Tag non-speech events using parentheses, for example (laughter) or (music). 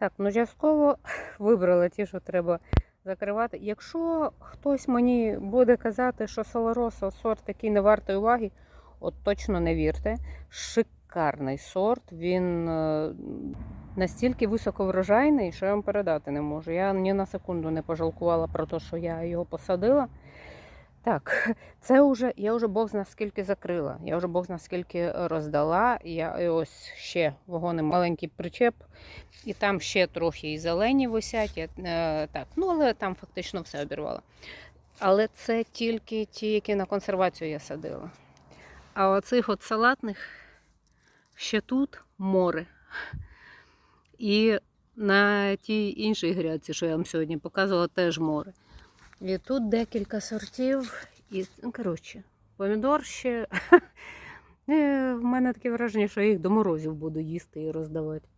Так, ну частково вибрала ті, що треба закривати. Якщо хтось мені буде казати, що Солороса сорт такий не вартий уваги, от точно не вірте. Шикарний сорт. Він е, настільки високоврожайний, що я вам передати не можу. Я ні на секунду не пожалкувала про те, що я його посадила. Так, (laughs) це вже я вже Бог зна скільки закрила. Я вже Бог зна скільки роздала. Я і ось ще вагони маленький причеп, і там ще трохи і зелені висять. Я, е, так, ну але там фактично все обірвала. Але це тільки ті, які на консервацію я садила. А оцих от салатних ще тут море. І на тій іншій грядці, що я вам сьогодні показувала, теж море. І тут декілька сортів. І, ну, коротше, помідор ще. (laughs) Е, В мене таке враження, що я їх до морозів буду їсти і роздавати.